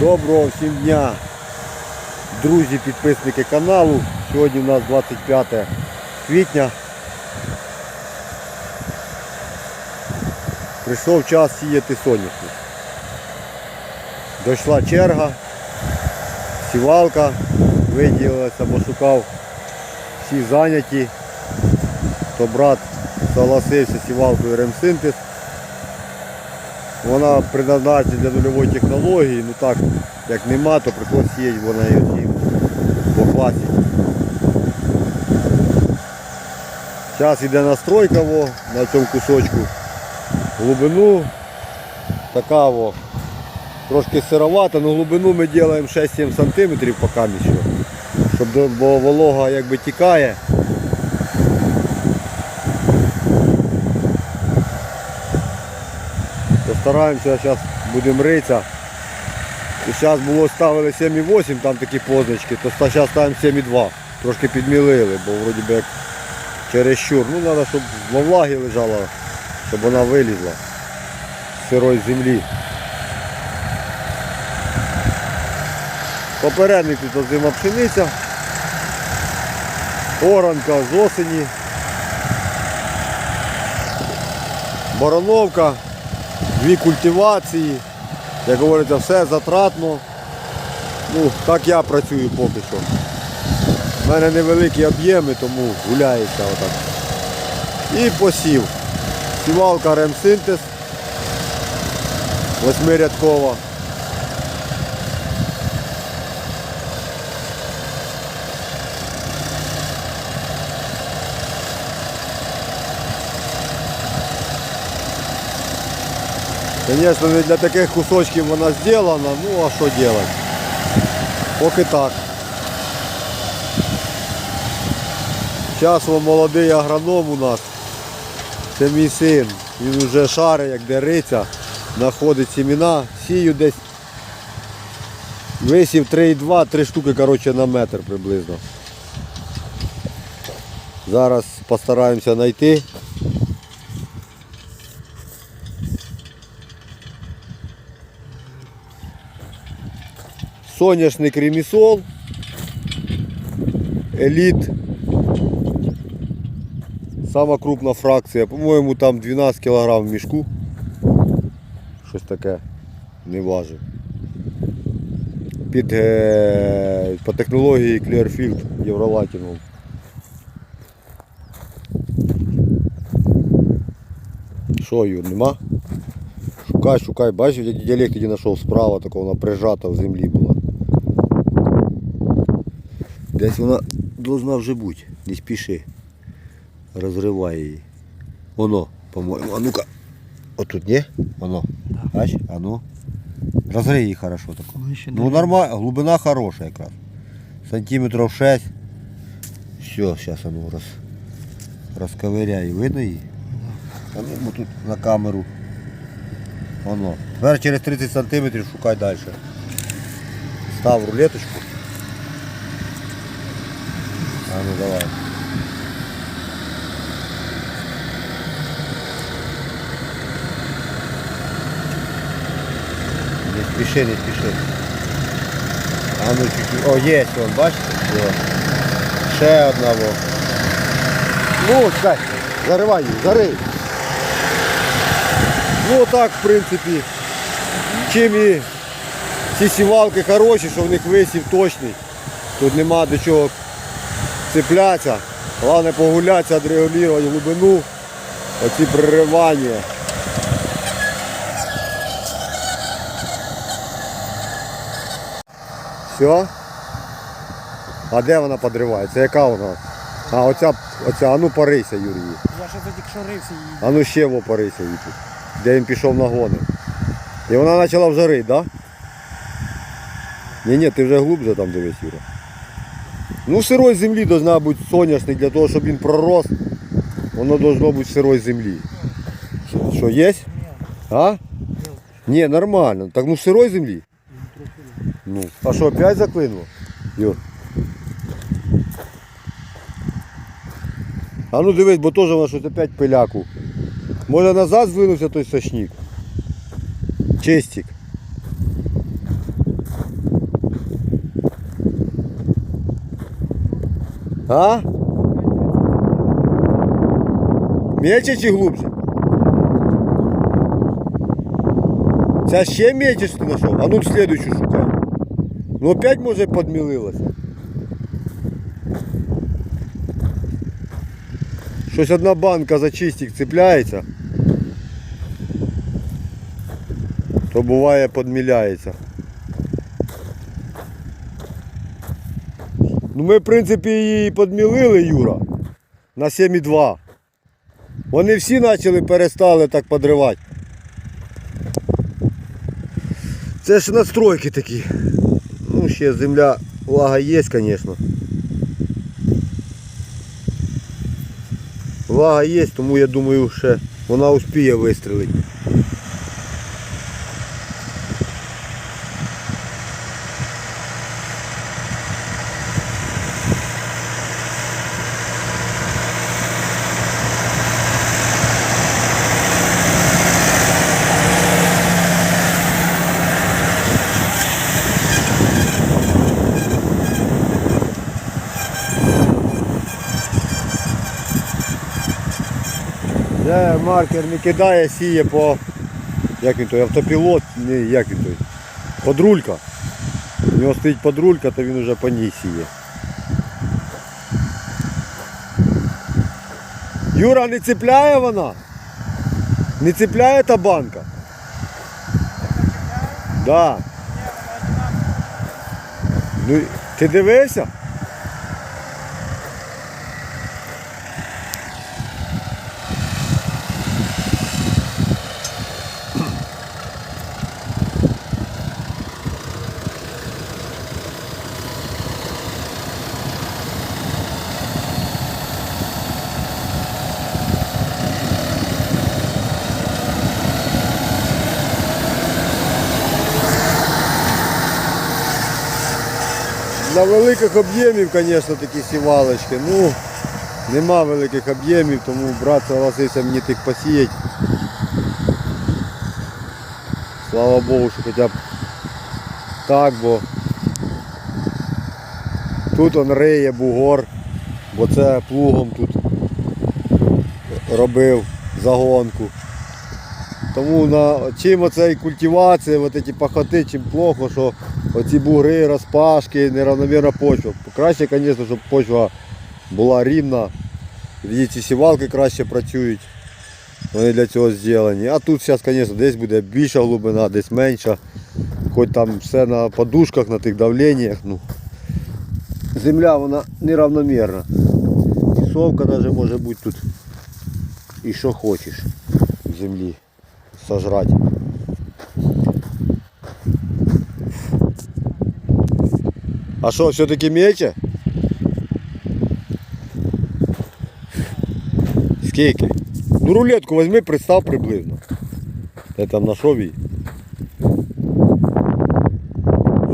Доброго всім дня, друзі, підписники каналу. Сьогодні у нас 25 квітня. Прийшов час сіяти соняшник. Дійшла черга, сівалка виділилася, бо шукав всі зайняті. То брат согласився сівалкою ремсинтез. Вона предназначена для нульової технології, ну так, як нема, то приходить сіяти вона і оці по. Зараз йде настройка во, на цьому кусочку. Глибину така во, трошки сировата, але глибину ми робимо 6-7 см поки нічого. Щоб волога якби тікає. Постараємося, зараз будемо ритися. І зараз було ставили 7,8, там такі позначки, то зараз ставимо 7,2. Трошки підмілили, бо вроді би як чересчур. Ну треба, щоб во влагі лежала, щоб вона вилізла з сирої землі. Попередник тут озима пшениця. Оранка з осені. Барановка дві культивації. Як говориться, все затратно. Ну, так я працюю поки що. У мене невеликі об'єми, тому гуляється отак. І посів. Сівалка ремсинтез. Восьмирядкова. Звісно, не для таких кусочків вона зроблена, ну а що робити? Поки так. Зараз молодий агроном у нас. Це мій син. Він вже шарить, як де риця, знаходить сімена, сію десь. Висів 3,2, 3 штуки коротше, на метр приблизно. Зараз постараємося знайти. Соняшник ремісол. Еліт. Сама крупна фракція. По-моєму, там 12 кг в мішку. Щось таке не важить. Під, е, по технології Clearfield Євролатіном. Що, Юр, нема? Шукай, шукай, бачиш, я тоді знайшов справа, така вона прижата в землі була. Десь вона должна вже бути, не спіши. Розривай її. Воно, по-моєму. А ну-ка. Отут, ні? Воно. Бач, а ну. Розрий її хорошо тако. Ну, нормально, глибина хороша якраз. Сантиметрів 6. Все, зараз ну роз, розковиряй. Видно її? А ну ми тут на камеру. Воно. Тепер через 30 сантиметрів шукай далі. Став рулеточку. А ну давай. Не спіши, не спіши. А ну чуть-чуть. О, є, вон, бачите? Ще одна во. Ну, чекай, заривай її, зарий. Ну так, в принципі, чим і ці сівалки хороші, що в них висів точний. Тут нема до чого цеплятися. Головне погулятися, відрегулювати глибину, оці приривання. Все? А де вона подриває? Це яка вона? А оця, оця, а ну парися, Юрій. Я ще тоді якщо рився її. А ну ще во парися її тут. Де він пішов на гони. І вона почала вже рити, так? Да? Ні, ні, ти вже глубже там дивись, Юра. Ну, сирої землі должна бути соняшник для того, щоб він пророс. Воно должно бути сирої землі. Що, є? А? Ні, нормально. Так ну сирої землі. Ну, а що, опять заклинуло? Юр. А ну дивись, бо теж вона щось опять пиляку. Може назад звинувся той сочник. Чистик. А? Мельче чи глубже? Це ще мельче що ти знайшов? А ну слідуючу шукай. Ну опять може подмілилося. Щось одна банка за чистик цепляється. То буває подміляється. Ну ми в принципі її подмілили, Юра. На 7,2. Вони всі почали перестали так подривати. Це ж настройки такі. Ну, ще земля влага є, звісно. Влага є, тому я думаю, ще вона успіє вистрілити. Де маркер не кидає, сіє по. Як він той, автопілот, не, як він той. Подрулька. У нього стоїть подрулька, то він вже по ній сіє. Юра, не цепляє вона? Не цепляє та банка? Да. Ну, ти дивився? Для великих об'ємів, звісно, такі сівалочки. Ну, нема великих об'ємів, тому брат согласився мені тих посіяти. Слава Богу, що хоча б так, бо тут он риє бугор, бо це плугом тут робив загонку. Тому на чим оцей культивація, от ці пахоти, чим плохо, що оці бугри, розпашки, неравномірна почва. Краще, звісно, щоб почва була рівна. Тоді ці сівалки краще працюють. Вони для цього зроблені. А тут зараз, звісно, десь буде більша глибина, десь менша. Хоч там все на подушках, на тих давленнях. Ну. Земля вона неравномірна. І совка навіть може бути тут. І що хочеш в землі сожрать. А що, все-таки мельче? Скільки? Ну рулетку візьми, представ приблизно. Я там знайшов її.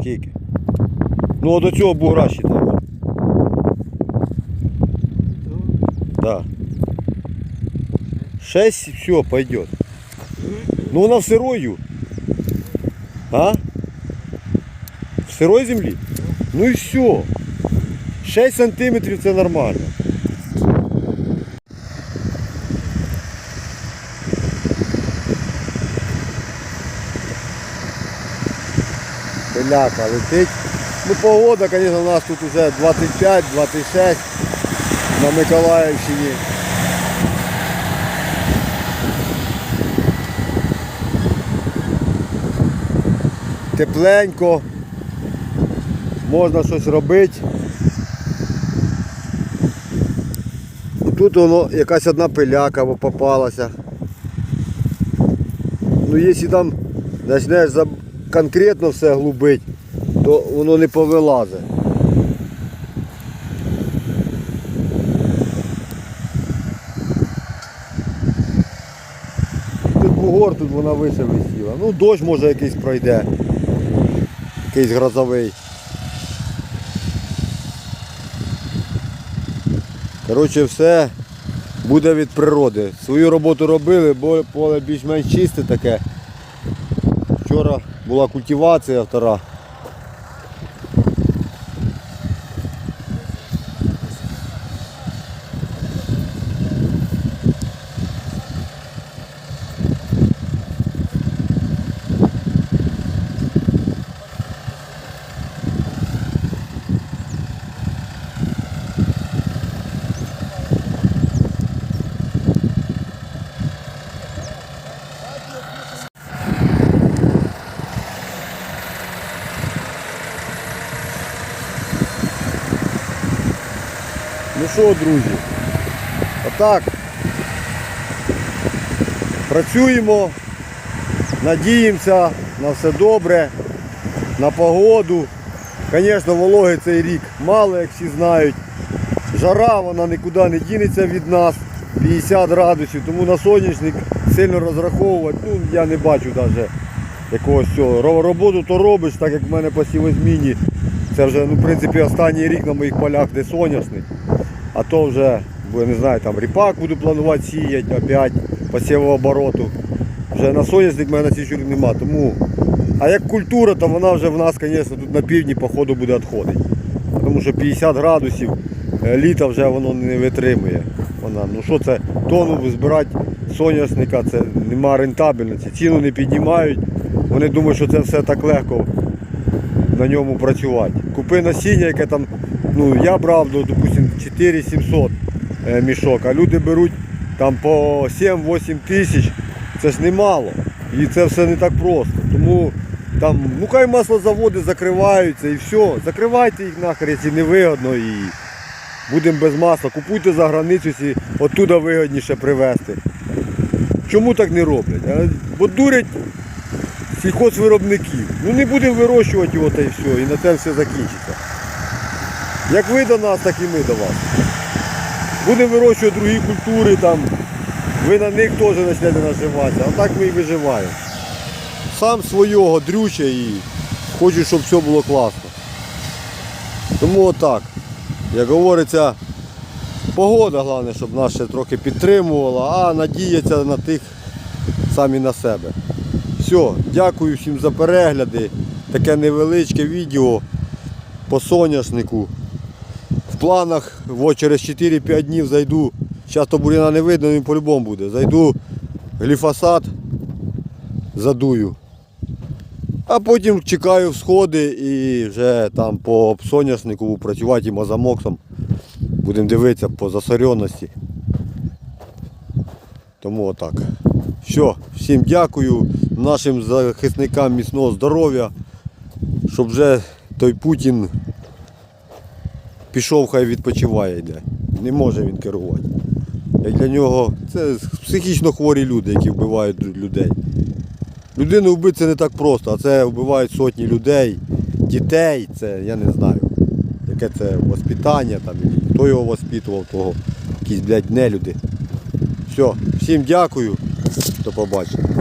Скільки? Ну от до цього бугра считай. Да. 6, все, пойдет. Ну вона в сирою. А? В сирой землі? Ну і все. 6 сантиметрів це нормально. Пиляка летить. Ну погода, звісно, у нас тут вже 25-26 на Миколаївщині. Тепленько, можна щось робити. Тут воно якась одна пиляка попалася. Ну якщо там почнеш конкретно все глубить, то воно не повилазить. Тут бугор, тут вона вище висіла. Ну дощ може якийсь пройде. Якийсь грозовий. Коротше, все буде від природи. Свою роботу робили, бо поле більш-менш чисте таке. Вчора була культивація втора. Що, друзі, отак. Працюємо, надіємося на все добре, на погоду. Звісно, вологи цей рік мало, як всі знають. Жара вона нікуди не дінеться від нас. 50 градусів, тому на сонячник сильно розраховувати, ну я не бачу навіть якогось цього. Роботу то робиш, так як в мене по сівозміні. Це вже ну, в принципі останній рік на моїх полях, де соняшник. А то вже, бо я не знаю, там ріпак буду планувати сіяти опять по сівообороту. Вже на соняшник в мене січур нема. Тому, а як культура, то вона вже в нас, звісно, тут на півдні по ходу буде відходити. Тому що 50 градусів е, літа вже воно не витримує. Вона, ну що це, тону збирати соняшника, це нема рентабельності. Ціну не піднімають. Вони думають, що це все так легко на ньому працювати. Купи насіння, яке там, ну я брав, ну, допустим, 4700 е, мішок, а люди беруть там по 7-8 тисяч. Це ж немало. І це все не так просто. Тому там, ну хай маслозаводи закриваються і все. Закривайте їх нахер, якщо не вигодно і будемо без масла. Купуйте за границю, якщо оттуда вигодніше привезти. Чому так не роблять? Бо дурять сільхозвиробників. Ну не будемо вирощувати його та й все, і на це все закінчиться. Як ви до нас, так і ми до вас. Будемо вирощувати другі культури, там, ви на них теж почнете наживатися, а так ми і виживаємо. Сам свого дрюча і хочу, щоб все було класно. Тому отак. Як говориться, погода головне, щоб нас ще трохи підтримувала, а надіятися на тих самі на себе. Все, дякую всім за перегляди. Таке невеличке відео по соняшнику. Планах во, через 4-5 днів зайду. Зараз то буряна не видно, він по-любому буде. Зайду гліфосат, задую. А потім чекаю всходи і вже там по соняшнику працювати і мазамоксом. Будемо дивитися по засоренності. Тому отак. Все, всім дякую нашим захисникам міцного здоров'я, щоб вже той Путін пішов, хай відпочиває йде. Не може він керувати. Для нього це психічно хворі люди, які вбивають людей. Людину вбити це не так просто, а це вбивають сотні людей, дітей, це я не знаю. Яке це воспитання, там, хто його воспитував, того якісь, блядь, нелюди. Все, всім дякую, до побачення.